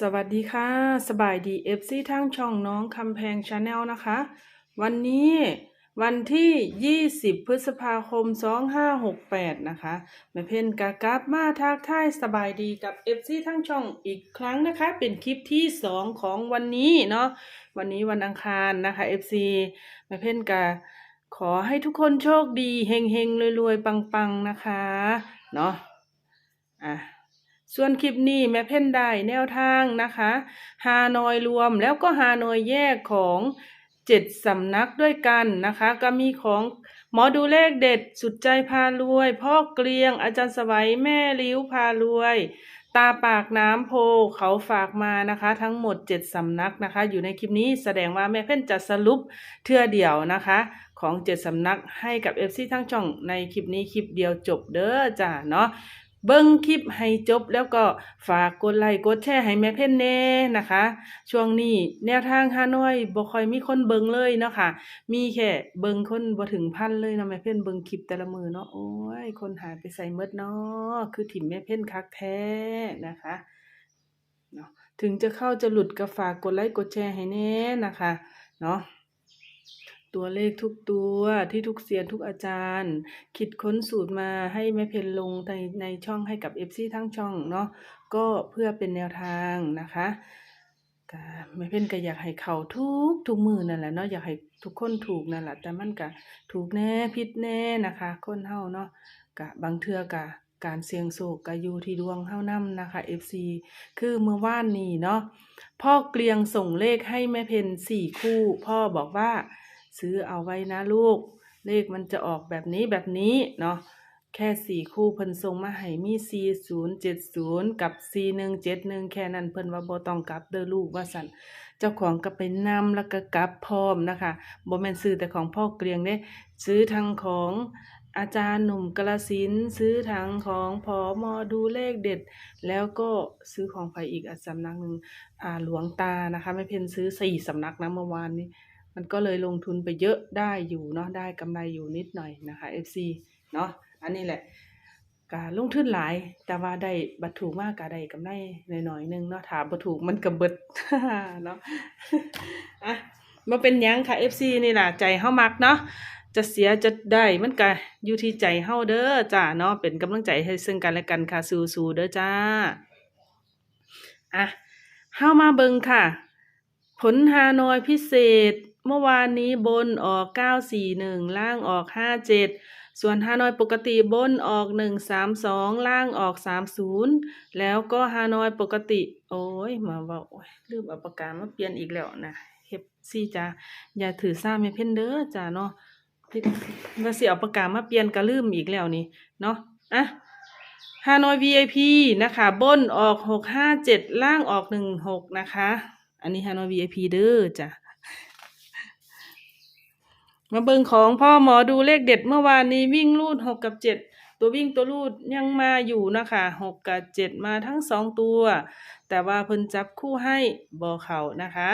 สวัสดีค่ะ สบายดีเอฟซีทางช่องน้องคำแพงชาแนลนะคะ วันนี้วันที่ 20 พฤษภาคม 2568 นะคะ แม่เพนกากลับมาทักทายสบายดีกับเอฟซีทางช่องอีกครั้งนะคะ เป็นคลิปที่ 2 ของวันนี้เนาะวันนี้วันอังคารนะคะเอฟซีแม่เพนกาขอให้ทุกคนโชคดีเฮงเฮงรวยรวยๆปัง ๆ นะคะ เนาะอะ ส่วนคลิปนี้แม่เพ่นได้แนวทางนะคะฮานอยรวมแล้วก็ฮานอยแยกของเจ็ดสำนักด้วยกันนะคะ ก็มีของหมอดูเลขเด็ดสุดใจพารวย พ่อเกลียงอาจารย์สวัยแม่ลิ้วพารวย ตาปากน้ำโพเขาฝากมานะคะ ทั้งหมดเจ็ดสำนักนะคะ อยู่ในคลิปนี้แสดงว่าแม่เพ่นจะสรุปเทื่อเดียวนะคะของเจ็ดสำนักให้กับเอฟซีทั้งช่องในคลิปนี้คลิปเดียวจบเด้อจ้าเนาะ เบิ้งคลิปให้จบแล้วก็ฝากกดไลค์กดแชร์ให้แม่เพ่นแน่นะคะ ช่วงนี้แนวทางฮานอยบ่ค่อยมีคนเบิ่งเลยเนาะค่ะ มีแค่เบิ่งคนบ่ถึงพันเลยเนาะแม่เพ่นเบิ่งคลิปแต่ละมือเนาะโอ้ยคนหายไปใส่เมดเนาะคือถิ่มแม่เพ่นคักแท้นะคะเนาะถึงจะเข้าจะหลุดก็ฝากกดไลค์กดแชร์ให้แน่นะคะเนาะ ตัวเลขทุกตัวที่ทุกเซียนทุกอาจารย์ คิดค้นสูตรมาให้แม่เพนลงในในช่องให้กับ FC ทั้งช่องเนาะก็เพื่อเป็นแนวทางนะคะก็แม่เพนก็อยากให้เขาทุกทุกมือนั่นแหละเนาะอยากให้ทุกคนถูกนั่นแหละแต่มันก็ถูกแน่ผิดแน่นะคะ คนเฮาเนาะกะบางเทื่อกะการเสี่ยงโศกก็อยู่ที่ดวงเฮานำนะคะ FC คือเมื่อว่านนี้เนาะพ่อเกลียงส่งเลขให้แม่เพนสี่คู่ พ่อบอกว่า ซื้อเอาไว้นะลูก เลขมันจะออกแบบนี้แบบนี้เนาะแค่สี่คู่เพิ่นส่งมาให้มีสี่ศูนย์เจ็ดศูนย์กับสี่หนึ่งเจ็ดหนึ่งแค่นั้นเพิ่นว่าบ่ต้องกลับเด้อลูกว่าสันเจ้าของก็ไปนำแล้วก็กลับพร้อมนะคะบ่แม่นซื้อแต่ของพ่อเกรียงเด้ซื้อทั้งของอาจารย์หนุ่มกละสินซื้อทั้งของพอมอดูเลขเด็ด แล้วก็ซื้อของไผอีกอันสำนักหนึ่งอ่าหลวงตานะคะแม่เพ็ญซื้อสี่สำนักนะเมื่อวานนี้ มันก็เลยลงทุนไปเยอะได้อยู่เนาะได้กำไรอยู่นิดหน่อยนะคะ FC เนาะอันนี้แหละการลงทุนหลาย แต่ว่าได้บัตรถูกมากก็ได้กำไรหน่อยๆนึงเนาะถามบัตรถูกมันก็เบิดเนาะอะมาเป็นยังค่ะ FC นี่แหละใจเฮามักเนาะจะเสียจะได้มันก็อยู่ที่ใจเฮาเด้อจ้าเนาะเป็นกำลังใจให้ซึ่งกันและกันค่ะสู้ๆเด้อจ้าอะเฮามาเบิงค่ะ ผลฮานอยพิเศษ เมื่อวานนี้บนออก 941 ล่างออก 57 ส่วนฮานอยปกติบนออก 132 ล่างออก 30 แล้วก็ฮานอยปกติ โอ้ยมาว่าโอ้ยลืมเอาปากกามาเปลี่ยนอีกแล้วนะเฮ็บซี่จ้าอย่าถือซ่าแม่เพ่นเด้อจ้าเนาะพี่ว่าสิเอาปากกามาเปลี่ยนก็ลืมอีกแล้วนี่เนาะอะฮานอย VIP นะคะบนออก 657 ล่างออก 16 นะคะ อันนี้ฮานอย VIP เด้อจ้ะ มาเบิ่งของพ่อหมอดูเลขเด็ดเมื่อวานนี้วิ่งลูด6กับ7ตัววิ่งตัวลูดยังมาอยู่นะคะ6กับ7มาทั้ง2ตัว แต่ว่าเพิ่นจับคู่ให้บอเขานะคะ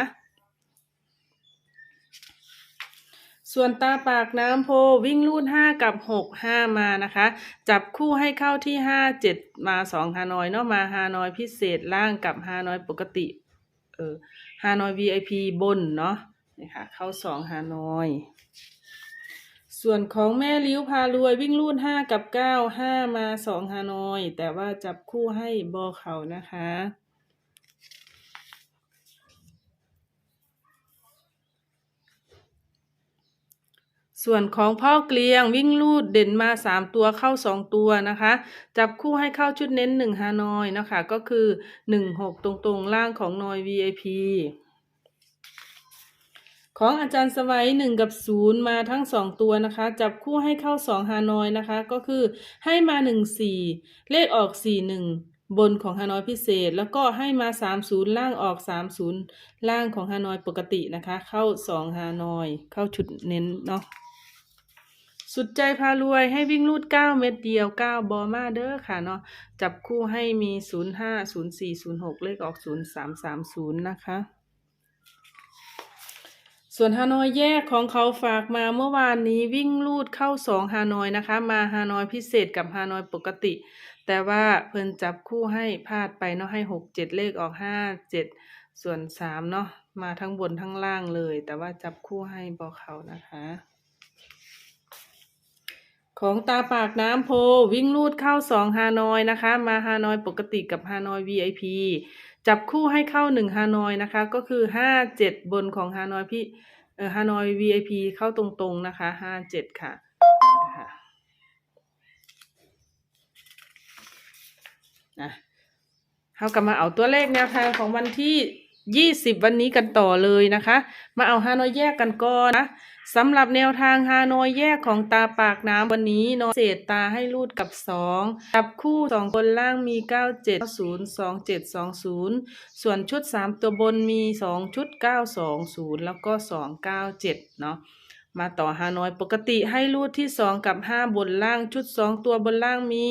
ส่วนตาปากน้ำโพวิ่งลูดห้ากับหกห้ามานะคะ จับคู่ให้เข้าที่ห้าเจ็ดมาสองฮานอยเนาะมาฮานอยพิเศษล่างกับฮานอยปกติเออฮานอย VIP บนเนาะนี่ค่ะเข้าสองฮานอย ส่วนของแม่ลิ้วพารวยวิ่งลูดห้ากับเก้าห้ามาสองฮานอย แต่ว่าจับคู่ให้บอเขานะคะ ส่วนของพ่อเกลียงวิ่งลูดเด่นมาสามตัวเข้าสองตัวนะคะ จับคู่ให้เข้าชุดเน้นหนึ่งฮานอยนะคะ ก็คือหนึ่งหกตรงๆล่างของนอย VIP ของอาจารย์สวัยหนึ่งกับศูนย์มาทั้งสองตัวนะคะ จับคู่ให้เข้าสองฮานอยนะคะ ก็คือให้มาหนึ่งสี่เลขออกสี่หนึ่งบนของฮานอยพิเศษ แล้วก็ให้มาสามศูนย์ล่างออกสามศูนย์ล่างของฮานอยปกตินะคะ เข้าสองฮานอย เข้าชุดเน้นเนาะสุดใจพารวยให้วิ่งลูดเก้าเม็ดเดียวเก้าบอมาเด้อค่ะเนาะจับคู่ให้มีศูนย์ห้าศูนย์สี่ศูนย์หกเลขออกศูนย์สามสามศูนย์นะคะ ส่วนฮานอยแยกของเขาฝากมาเมื่อวานนี้วิ่งลูดเข้าสองฮานอยนะคะ มาฮานอยพิเศษกับฮานอยปกติ แต่ว่าเพิ่นจับคู่ให้พลาดไปเนาะให้หกเจ็ดเลขออกห้าเจ็ดส่วนสามเนาะมาทั้งบนทั้งล่างเลย แต่ว่าจับคู่ให้บอกเขานะคะ ของตาปากน้ำโพวิ่งลูดเข้าสองฮานอยนะคะ มาฮานอยปกติกับฮานอย VIP จับคู่ให้เข้าหนึ่งฮานอยนะคะ ก็คือห้าเจ็ดบนของฮานอยพี่เออฮานอย VIP เข้าตรงๆนะคะห้าเจ็ดค่ะนะเรากลับมาเอาตัวเลขแนวทางของวันที่ ยี่สิบวันนี้กันต่อเลยนะคะ มาเอาฮานอยแยกกันก่อนนะสำหรับแนวทางฮานอยแยกของตาปากน้ำวันนี้นอนเศษตาให้รูดกับสองจับคู่สองคนล่างมีเก้าเจ็ดศูนย์สองเจ็ดสองศูนย์ส่วนชุดสามตัวบนมีสองชุดเก้าสองศูนย์แล้วก็สองเก้าเจ็ดเนาะ มาต่อฮานอยปกติให้รูดที่สองกับห้าบนล่างชุดสองตัวบนล่างมี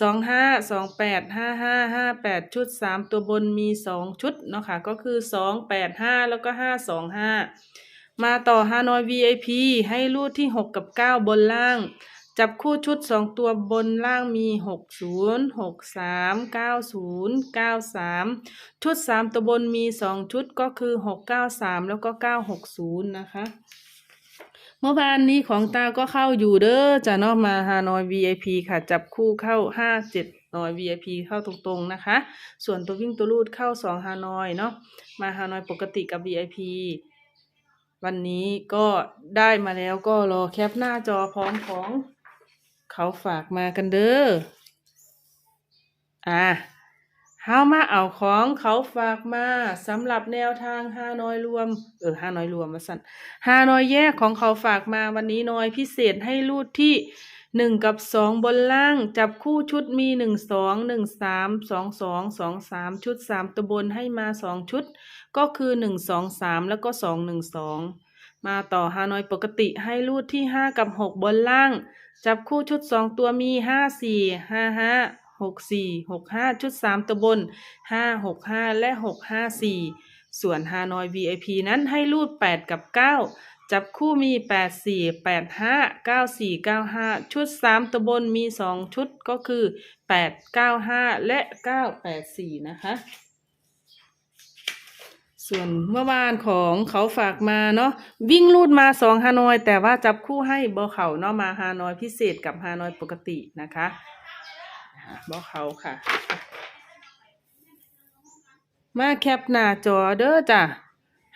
สองห้าสองแปดห้าห้าห้าแปดชุดสามตัวบนมีสองชุดเนาะค่ะก็คือสองแปดห้าแล้วก็ห้าสองห้ามาต่อฮานอย VIP ให้รูดที่หกกับเก้าบนล่าง จับคู่ชุดสองตัวบนล่างมีหกศูนย์หกสามเก้าศูนย์เก้าสามชุดสามตัวบนมีสองชุดก็คือหกเก้าสามแล้วก็เก้าหกศูนย์นะคะ เมื่อวานนี้ของตาก็เข้าอยู่เด้อจะเนาะมาฮานอย VIP ค่ะ จับคู่เข้า57นอย VIP เข้าตรงๆนะคะ ส่วนตัววิ่งตัวรูดเข้า2ฮานอยเนาะมาฮานอยปกติกับ VIP วันนี้ก็ได้มาแล้วก็รอแคปหน้าจอพร้อมของเขาฝากมากันเด้ออะ เฮามาเอาของเขาฝากมาสำหรับแนวทางฮานอยรวม เออฮานอยรวมมาสั่นฮานอยแยกของเขาฝากมาวันนี้น้อยพิเศษให้รูดที่หนึ่งกับสองบนล่าง จับคู่ชุดมีหนึ่งสองหนึ่งสามสองสองสองสามชุดสามตัวบนให้มาสองชุด ก็คือหนึ่งสองสามแล้วก็สองหนึ่งสองมาต่อฮานอยปกติให้รูดที่ห้ากับหกบนล่าง จับคู่ชุดสองตัวมีห้าสี่ห้าห้าหกสี่หกห้า ชุดสามตัวบนห้าหกห้าและหกห้าสี่ส่วนฮานอย VIP นั้นให้รูดแปดกับเก้าจับคู่มีแปดสี่แปดห้าเก้าสี่เก้าห้าชุดสามตัวบนมีสองชุดก็คือแปดเก้าห้าและเก้าแปดสี่นะคะส่วนเมื่อวานของเขาฝากมาเนาะวิ่งลูดมาสองฮานอย แต่ว่าจับคู่ให้เบอเขาเนาะมาฮานอยพิเศษกับฮานอยปกตินะคะ บอเขาค่ะ มาแคปหน้าจอเด้อจ้ะ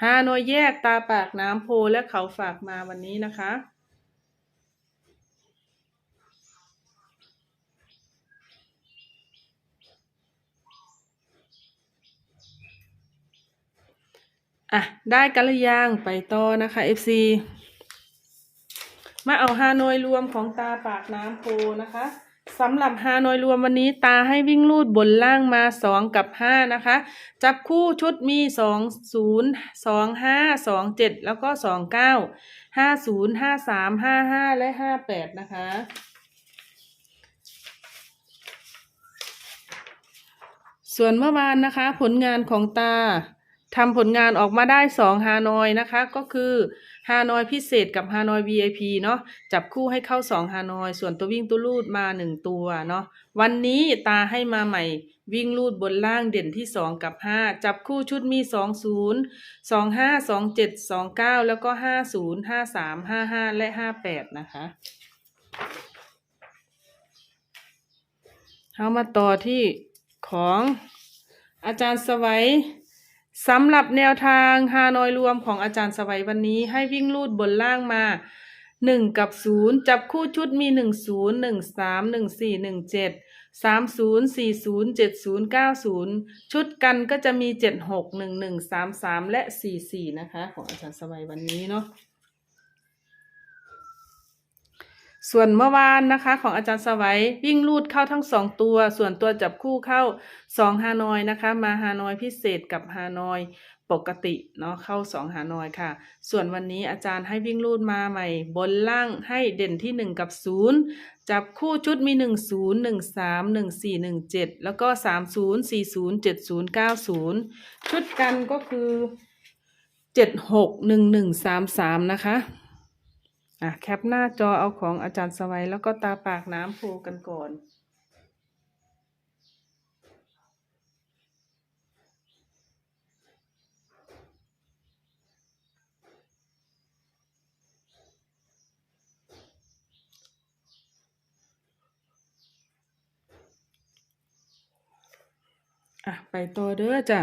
ฮานอยแยกตาปากน้ำโพและเขาฝากมาวันนี้นะคะ อะ ได้กันหรือยังไปต่อนะคะ FC มาเอาฮานอยรวมของตาปากน้ำโพนะคะ สำหรับฮานอยรวมวันนี้ตาให้วิ่งลูดบนล่างมาสองกับห้านะคะ จับคู่ชุดมีสองศูนย์สองห้าสองเจ็ดแล้วก็สองเก้าห้าศูนย์ห้าสามห้าห้าและห้าแปดนะคะ ส่วนเมื่อวานนะคะ ผลงานของตาทำผลงานออกมาได้สองฮานอยนะคะ ก็คือ ฮานอยพิเศษกับฮานอย VIP เนาะจับคู่ให้เข้าสองฮานอย ส่วนตัววิ่งตัวลูดมาหนึ่งตัวเนาะวันนี้ตาให้มาใหม่ วิ่งลูดบนล่างเด่นที่สองกับห้าจับคู่ชุดมีสองศูนย์สองห้าสองเจ็ดสองเก้าแล้วก็ห้าศูนย์ห้าสามห้าห้าและห้าแปดนะคะเอามาต่อที่ของอาจารย์สวัย สำหรับแนวทางฮานอยรวมของอาจารย์สวัยวันนี้ให้วิ่งลูดบนล่างมาหนึ่งกับศูนย์จับคู่ชุดมีหนึ่งศูนย์หนึ่งสามหนึ่งสี่หนึ่งเจ็ดสามศูนย์สี่ศูนย์เจ็ดศูนย์เก้าศูนย์ชุดกันก็จะมีเจ็ดหกหนึ่งหนึ่งสามสามและสี่สี่นะคะ ของอาจารย์สวัยวันนี้เนาะ ส่วนเมื่อวานนะคะของอาจารย์สวัยวิ่งลูดเข้าทั้งสองตัว ส่วนตัวจับคู่เข้าสองฮานอยนะคะ มาฮานอยพิเศษกับฮานอยปกติเนาะเข้าสองฮานอยค่ะ ส่วนวันนี้อาจารย์ให้วิ่งลูดมาใหม่ บนล่างให้เด่นที่หนึ่งกับศูนย์จับคู่ชุดมีหนึ่งศูนย์หนึ่งสามหนึ่งสี่หนึ่งเจ็ดแล้วก็สามศูนย์สี่ศูนย์เจ็ดศูนย์เก้าศูนย์ชุดกันก็คือเจ็ดหกหนึ่งหนึ่งสามสามนะคะ อะแคปหน้าจอเอาของอาจารย์สวัยแล้วก็ตาปากน้ำโพกันก่อน อะ ไปต่อเด้อจ้ะ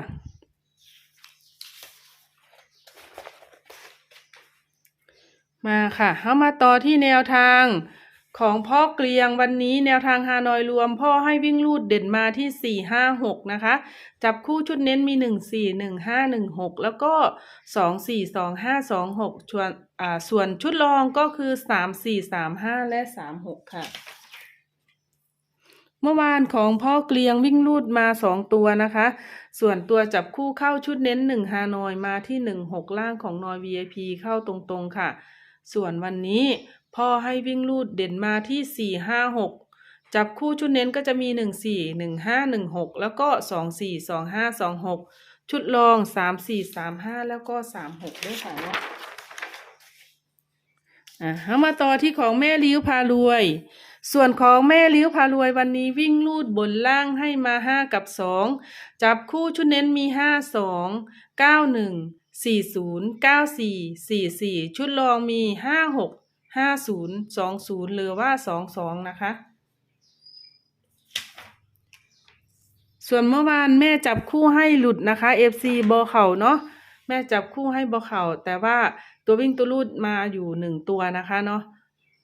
ค่ะเข้ามาต่อที่แนวทางของพ่อเกลียงวันนี้แนวทางฮานอยรวม พ่อให้วิ่งลูดเด่นมาที่สี่ห้าหกนะคะ จับคู่ชุดเน้นมีหนึ่งสี่หนึ่งห้าหนึ่งหกแล้วก็สองสี่สองห้าสองหกส่วนอ่าส่วนชุดรองก็คือสามสี่สามห้าและสามหกค่ะ เมื่อวานของพ่อเกลียงวิ่งลูดมาสองตัวนะคะ ส่วนตัวจับคู่เข้าชุดเน้นหนึ่งฮานอยมาที่หนึ่งหกล่างของนอย VIP เข้าตรงๆค่ะ ส่วนวันนี้พ่อให้วิ่งลูดเด่นมาที่สี่ห้าหกจับคู่ชุดเน้นก็จะมีหนึ่งสี่หนึ่งห้าหนึ่งหกแล้วก็สองสี่สองห้าสองหกชุดรองสามสี่สามห้าแล้วก็สามหกด้วยค่ะเนาะอะเอามาต่อที่ของแม่ลิ้วพารวย ส่วนของแม่ลิ้วพารวยวันนี้วิ่งลูดบนล่างให้มาห้ากับสองจับคู่ชุดเน้นมีห้าสองเก้าหนึ่ง สี่ศูนย์เก้าสี่สี่สี่ชุดรองมีห้าหกห้าศูนย์สองศูนย์หรือว่าสองสองนะคะ ส่วนเมื่อวานแม่จับคู่ให้หลุดนะคะ FC บอเข่าเนาะแม่จับคู่ให้บอเข่าแต่ว่าตัววิ่งตัวรูดมาอยู่หนึ่งตัวนะคะเนาะ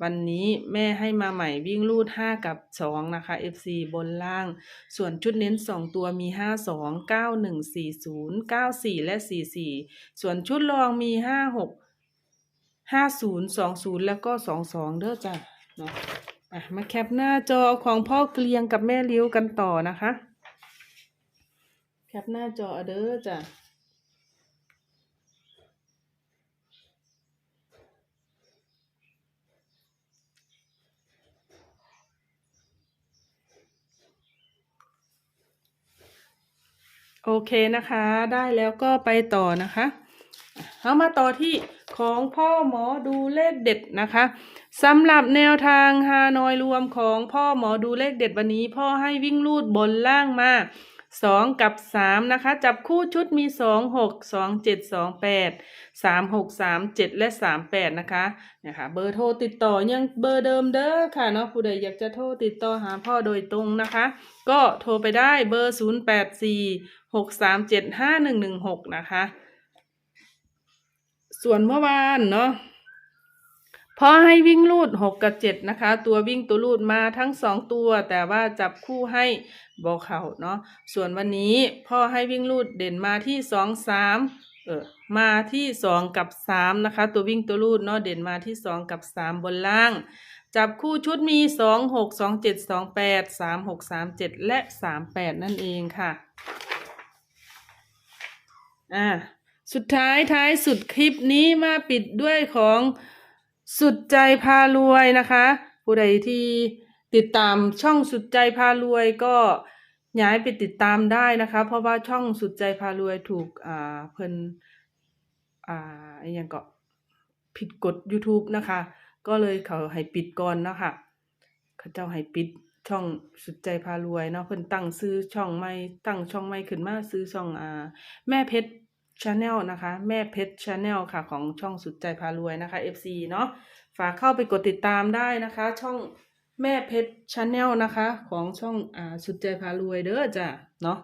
วันนี้แม่ให้มาใหม่วิ่งรูดห้ากับสองนะคะ FC บนล่าง ส่วนชุดเน้นสองตัวมีห้าสองเก้าหนึ่งสี่ศูนย์เก้าสี่และสี่สี่ส่วนชุดรองมีห้าหกห้าศูนย์สองศูนย์แล้วก็สองสองเด้อจ้ะเนาะอะมาแคปหน้าจอของพ่อเกลียงกับแม่เลี้ยวกันต่อนะคะ แคปหน้าจอเด้อจ้ะ โอเคนะคะ ได้แล้วก็ไปต่อนะคะเอามาต่อที่ของพ่อหมอดูเลขเด็ดนะคะสำหรับแนวทางฮานอยรวมของพ่อหมอดูเลขเด็ดวันนี้ พ่อให้วิ่งลูดบนล่างมา สองกับสามนะคะ จับคู่ชุดมีสองหกสองเจ็ดสองแปดสามหกสามเจ็ดและสามแปดนะคะเนะคะเบอร์โทรติดต่อยังเบอร์เดิมเด้อค่ะเนาะผู้ใดอยากจะโทรติดต่อหาพ่อโดยตรงนะคะ ก็โทรไปได้เบอร์ศูนย์แปดสี่หกสามเจ็ดห้าหนึ่งหนึ่งหกนะคะ ส่วนเมื่อวานเนาะ พอให้วิ่งลูดหกกับเจ็ดนะคะ ตัววิ่งตัวลูดมาทั้งสองตัว แต่ว่าจับคู่ให้บอเขาเนาะส่วนวันนี้พ่อให้วิ่งลูดเด่นมาที่สองสามเออมาที่สองกับสามนะคะ ตัววิ่งตัวลูดเนาะเด่นมาที่สองกับสามบนล่าง จับคู่ชุดมีสองหกสองเจ็ดสองแปดสามหกสามเจ็ดและสามแปดนั่นเองค่ะอ่าสุดท้ายท้ายสุดคลิปนี้มาปิดด้วยของ สุดใจพารวยนะคะ ผู้ใดที่ติดตามช่องสุดใจพารวยก็ย้ายไปติดตามได้นะคะ เพราะว่าช่องสุดใจพารวยถูกอ่าเพิ่นอ่าอหยังก็ผิดกฎ YouTube นะคะ ก็เลยเขาให้ปิดก่อนเนาะคะเขาเจ้าให้ปิดช่องสุดใจพารวยเนาะเพิ่นตั้งซื้อช่องใหม่ตั้งช่องใหม่ขึ้นมาซื้อช่องอ่าแม่เพชร ชาแนลนะคะ แม่เพชรชาแนลค่ะ ของช่องสุดใจพารวยนะคะ FC เนาะฝากเข้าไปกดติดตามได้นะคะ ช่องแม่เพชรชาแนลนะคะ ของช่องอ่าสุดใจพารวยเด้อจ้ะเนาะ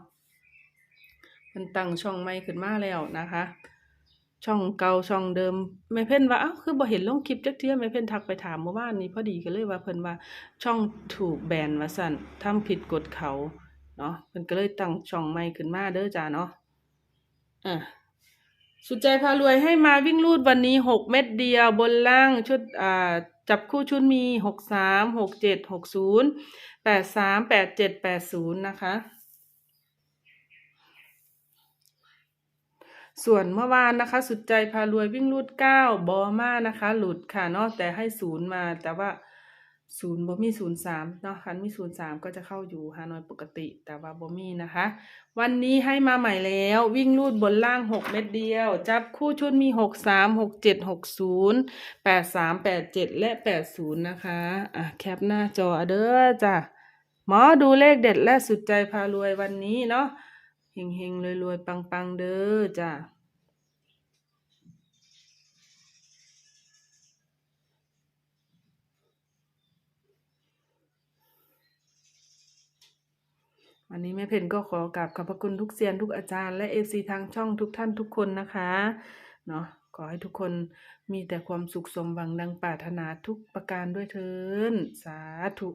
มันตั้งช่องใหม่ขึ้นมาแล้วนะคะ ช่องเก่าช่องเดิมแม่เพ่นว่าอ้าวคือบ่เห็นลงคลิปจักเที่ยแม่เพ่นทักไปถามเมื่อวานนี้พอดีก็เลยว่าเพิ่นว่าช่องถูกแบนว่าสั่นทำผิดกฎเขาเนาะเพิ่นก็เลยตั้งช่องใหม่ขึ้นมาเด้อจ้ะเนาะอะ สุดใจพารวยให้มาวิ่งลูดวันนี้หกเม็ดเดียวบนล่างชุดอ่าจับคู่ชุดมีหกสามหกเจ็ดหกศูนย์แปดสามแปดเจ็ดแปดศูนย์นะคะ ส่วนเมื่อวานนะคะ สุดใจพารวยวิ่งลูดเก้าบอมานะคะ หลุดค่ะเนาะแต่ให้ศูนย์มาแต่ว่า ศูนย์บ่มีศูนย์สามเนาะคันมีศูนย์สามก็จะเข้าอยู่ฮานอยปกติ แต่ว่าบ่มีนะคะ วันนี้ให้มาใหม่แล้ว วิ่งลูดบนล่างหกเม็ดเดียว จับคู่ชุดมีหกสามหกเจ็ดหกศูนย์แปดสามแปดเจ็ดและแปดศูนย์นะคะอะแคปหน้าจอเด้อจ้ะหมอดูเลขเด็ดและสุดใจพารวยวันนี้เนาะเฮงเฮงรวยรวยๆปังปังๆเด้อจ้ะ วันนี้แม่เพนก็ขอกราบขอบพระคุณทุกเซียนทุกอาจารย์และเอฟซีทางช่องทุกท่านทุกคนนะคะเนาะขอให้ทุกคนมีแต่ความสุขสมหวังดังปรารถนาทุกประการด้วยเถินสาธุ